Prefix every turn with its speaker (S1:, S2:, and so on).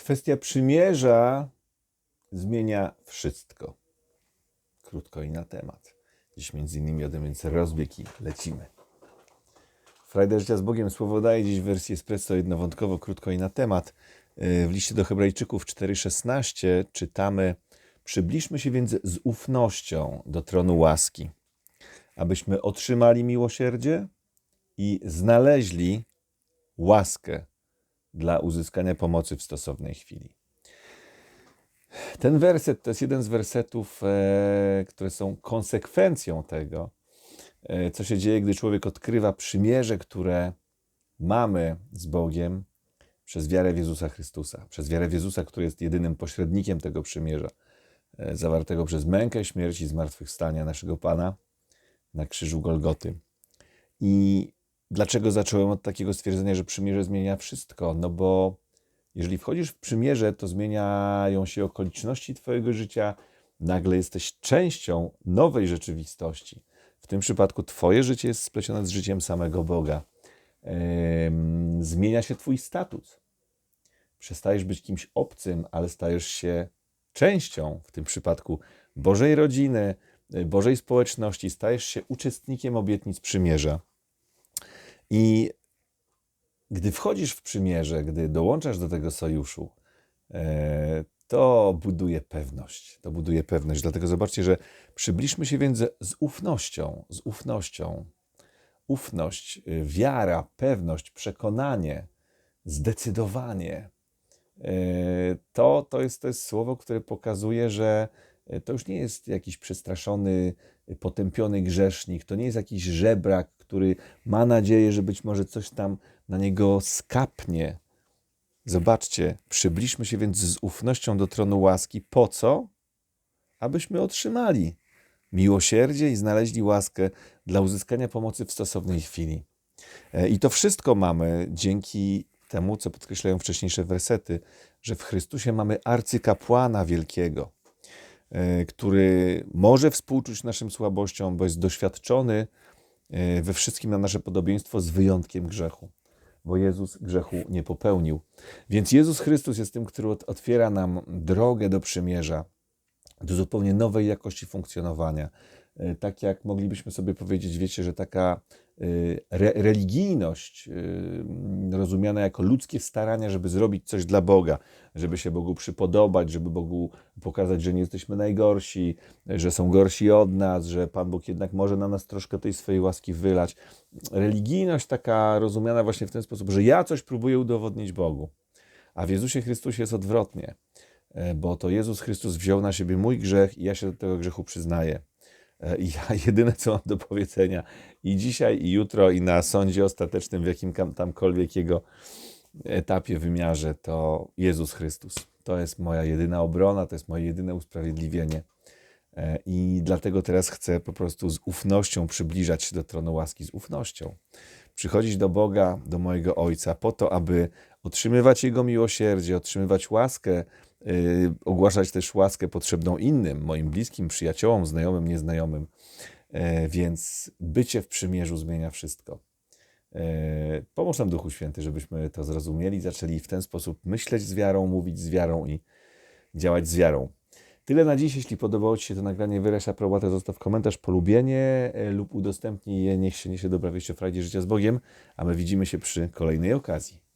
S1: Kwestia przymierza zmienia wszystko. Krótko i na temat. Dziś między innymi o tym więc rozbieg i lecimy. Frajda Życia z Bogiem słowo daje dziś w wersji espresso jednowątkowo, krótko i na temat. Yy, W liście do Hebrajczyków 4,16 czytamy Przybliżmy się więc z ufnością do tronu łaski, abyśmy otrzymali miłosierdzie i znaleźli łaskę dla uzyskania pomocy w stosownej chwili. Ten werset to jest jeden z wersetów, e, które są konsekwencją tego, e, co się dzieje, gdy człowiek odkrywa przymierze, które mamy z Bogiem przez wiarę w Jezusa Chrystusa, przez wiarę w Jezusa, który jest jedynym pośrednikiem tego przymierza, e, zawartego przez mękę, śmierć i zmartwychwstania naszego Pana na krzyżu Golgoty. I dlaczego zacząłem od takiego stwierdzenia, że przymierze zmienia wszystko? No bo jeżeli wchodzisz w przymierze, to zmieniają się okoliczności Twojego życia, nagle jesteś częścią nowej rzeczywistości. W tym przypadku Twoje życie jest splecione z życiem samego Boga. Zmienia się Twój status. Przestajesz być kimś obcym, ale stajesz się częścią, w tym przypadku Bożej rodziny, Bożej społeczności, stajesz się uczestnikiem obietnic przymierza. I gdy wchodzisz w przymierze, gdy dołączasz do tego sojuszu, e, to buduje pewność. To buduje pewność. Dlatego zobaczcie, że przybliżmy się więc z ufnością, z ufnością. Ufność, y, wiara, pewność, przekonanie, zdecydowanie. E, To, to, jest, to jest słowo, które pokazuje, że e, to już nie jest jakiś przestraszony, potępiony grzesznik, to nie jest jakiś żebrak, który ma nadzieję, że być może coś tam na niego skapnie. Zobaczcie, przybliżmy się więc z ufnością do tronu łaski. Po co? Abyśmy otrzymali miłosierdzie i znaleźli łaskę dla uzyskania pomocy w stosownej chwili. E, I to wszystko mamy dzięki temu, co podkreślają wcześniejsze wersety, że w Chrystusie mamy arcykapłana wielkiego, który może współczuć naszym słabościom, bo jest doświadczony e, we wszystkim na nasze podobieństwo z wyjątkiem grzechu, bo Jezus grzechu nie popełnił. Więc Jezus Chrystus jest tym, który ot- otwiera nam drogę do przymierza, do zupełnie nowej jakości funkcjonowania. E, Tak jak moglibyśmy sobie powiedzieć, wiecie, że taka e, re, religijność e, rozumiana jako ludzkie starania, żeby zrobić coś dla Boga, żeby się Bogu przypodobać, żeby Bogu pokazać, że nie jesteśmy najgorsi, że są gorsi od nas, że Pan Bóg jednak może na nas troszkę tej swojej łaski wylać. Religijność taka rozumiana właśnie w ten sposób, że ja coś próbuję udowodnić Bogu. A w Jezusie Chrystusie jest odwrotnie, e, bo to Jezus Chrystus wziął na siebie mój grzech i ja się do tego grzechu przyznaję. E, ja jedyne, co mam do powiedzenia i dzisiaj, i jutro, i na sądzie ostatecznym, w jakim tamkolwiek jego etapie, wymiarze, to Jezus Chrystus. To jest moja jedyna obrona, to jest moje jedyne usprawiedliwienie. E, I dlatego teraz chcę po prostu z ufnością przybliżać się do tronu łaski, z ufnością. Przychodzić do Boga, do mojego Ojca, po to, aby otrzymywać Jego miłosierdzie, otrzymywać łaskę, yy, ogłaszać też łaskę potrzebną innym, moim bliskim, przyjaciołom, znajomym, nieznajomym. E, Więc bycie w przymierzu zmienia wszystko. E, Pomóż nam Duchu Święty, żebyśmy to zrozumieli, zaczęli w ten sposób myśleć z wiarą, mówić z wiarą i działać z wiarą. Tyle na dziś. Jeśli podobało Ci się to nagranie, wyraź aprobatę, zostaw komentarz, polubienie e, lub udostępnij je. Niech się niesie dobra wieść o frajdzie życia z Bogiem, a my widzimy się przy kolejnej okazji.